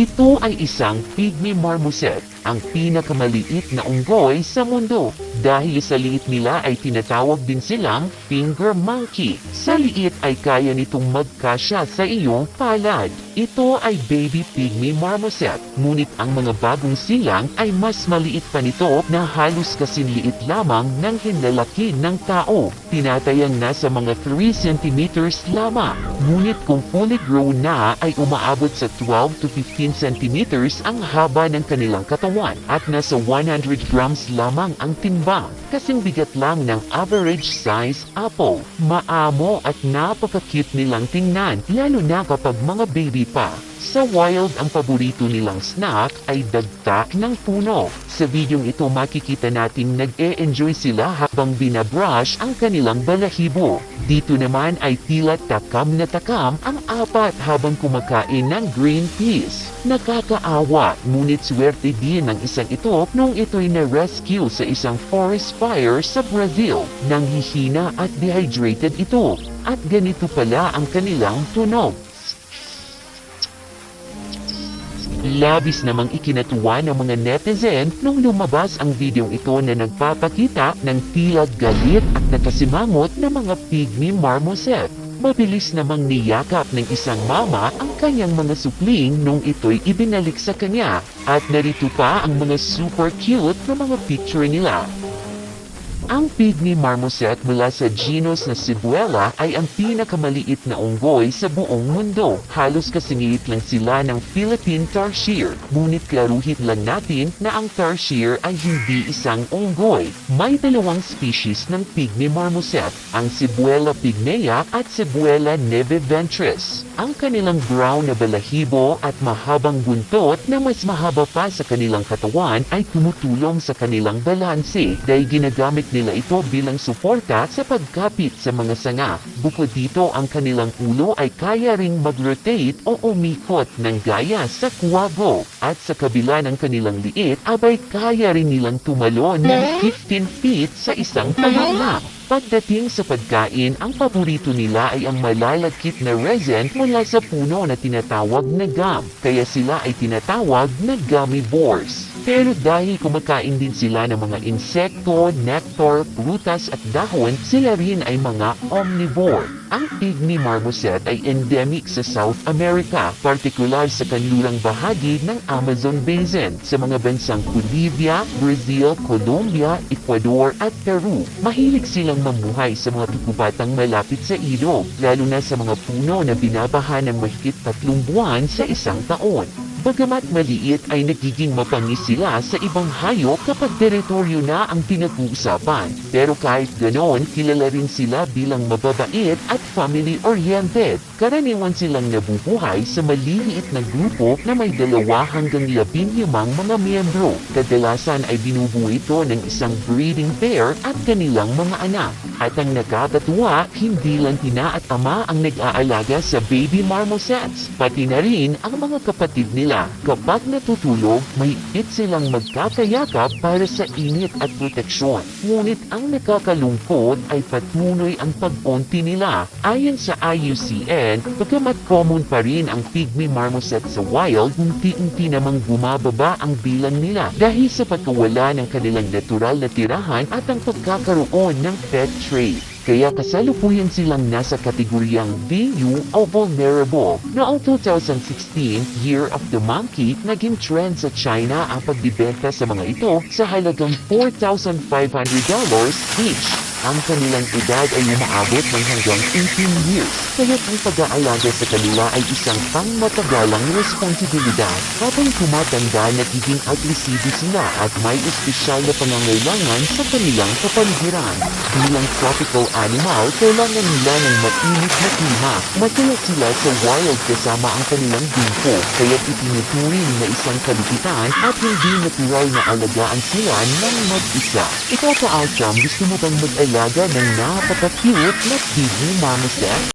Ito ay isang pygmy marmoset, ang pinakamaliit na unggoy sa mundo. Dahil sa liit nila ay tinatawag din silang finger monkey. Sa liit ay kaya nitong magkasya sa iyong palad. Ito ay baby pygmy marmoset, ngunit ang mga bagong silang ay mas maliit pa nito na halos kasinliit lamang ng hinlalaki ng tao. Tinatayang nasa mga 3 centimeters lamang. Ngunit kung fully grown na ay umaabot sa 12 to 15 centimeters ang haba ng kanilang katawan at nasa 100 grams lamang ang timbang. Kasing bigat lang ng average size apple. Maamo at napaka-cute nilang tingnan lalo na kapag mga baby pa. Sa wild, ang paborito nilang snack ay dagta ng puno. Sa videong ito makikita natin nag-e-enjoy sila habang binabrush ang kanilang balahibo. Dito naman ay tila takam na takam ang apat habang kumakain ng green peas. Nakakaawa, ngunit swerte din ng isang ito nung ito'y na-rescue sa isang forest fire sa Brazil. Nanghihina at dehydrated ito. At ganito pala ang kanilang tunog. Labis namang ikinatuwa ng mga netizen nung lumabas ang videong ito na nagpapakita ng tila galit at nakasimangot na mga pygmy marmoset. Mabilis namang niyakap ng isang mama ang kanyang mga supling nung ito'y ibinalik sa kanya at narito pa ang mga super cute na mga picture nila. Ang pygmy marmoset mula sa genus na Cibuela ay ang pinakamaliit na unggoy sa buong mundo. Halos kasingit lang sila ng Philippine tarsier. Ngunit klaruhin lang natin na ang tarsier ay hindi isang unggoy. May dalawang species ng pygmy marmoset, ang Cibuela pygmea at Cibuela neveventris. Ang kanilang brown na balahibo at mahabang buntot na mas mahaba pa sa kanilang katawan ay tumutulong sa kanilang balanse dahil ginagamit nila ito bilang suporta sa pagkapit sa mga sanga. Bukod dito, ang kanilang ulo ay kaya ring mag-rotate o umikot ng gaya sa kuwago. At sa kabila ng kanilang liit, abay kaya rin nilang tumalon ng 15 feet sa isang tayo lang. Pagdating sa pagkain, ang paborito nila ay ang malalagkit na resin mula sa puno na tinatawag na gum, kaya sila ay tinatawag na gummy boars. Pero dahil kumakain din sila ng mga insekto, nectar, prutas at dahon, sila rin ay mga omnivore. Ang pygmy marmoset ay endemic sa South America, partikular sa kanlulang bahagi ng Amazon Basin, sa mga bansang Bolivia, Brazil, Colombia, Ecuador at Peru. Mahilig silang mamuhay sa mga tukubatang malapit sa ilog, lalo na sa mga puno na binabaha ng mahigit tatlong buwan sa isang taon. Bagamat maliit ay nagiging mapangis sila sa ibang hayop kapag teritoryo na ang pinag-uusapan. Pero kahit ganon, kilala rin sila bilang mababait at family-oriented. Karaniwan silang nabubuhay sa maliliit na grupo na may dalawa hanggang labing limang mga miyembro. Kadalasan ay binubuo ito ng isang breeding pair at kanilang mga anak. At ang nakakatuwa, hindi lang ina at ama ang nag-aalaga sa baby marmosets, pati na rin ang mga kapatid nila. Kapag natutulog, may it silang magkakayakap para sa init at proteksyon. Ngunit ang nakakalungkot ay patuloy ang pag-onti nila. Ayon sa IUCN, bagamat common pa rin ang pygmy marmoset sa wild, unti-unti namang bumababa ang bilang nila dahil sa pagkawala ng kanilang natural na tirahan at ang pagkakaroon ng pet trade. Kaya kasalukuyan silang nasa kategoryang VU o vulnerable. Noong 2016, Year of the Monkey, naging trend sa China ang pagbibenta sa mga ito sa halagang $4,500 each. Ang kanilang edad ay umaabot ng hanggang 18 years, kaya ang pag-aalaga sa kanila ay isang pangmatagalang responsibilidad. Habang tumatanda, nagiging agresibo sila at may espesyal na pangangailangan sa kanilang kapaligiran. Bilang tropical animal, kailangan nila ng mainit na klima. Matulad sila sa wild kasama ang kanilang grupo, kaya itinuturing na isang kalupitan at hindi natural na alagaan sila ng mag-isa. Ikaw pa, Alcham, gusto mo bang mag-alaga ng napaka-cute na Disney Mama Set?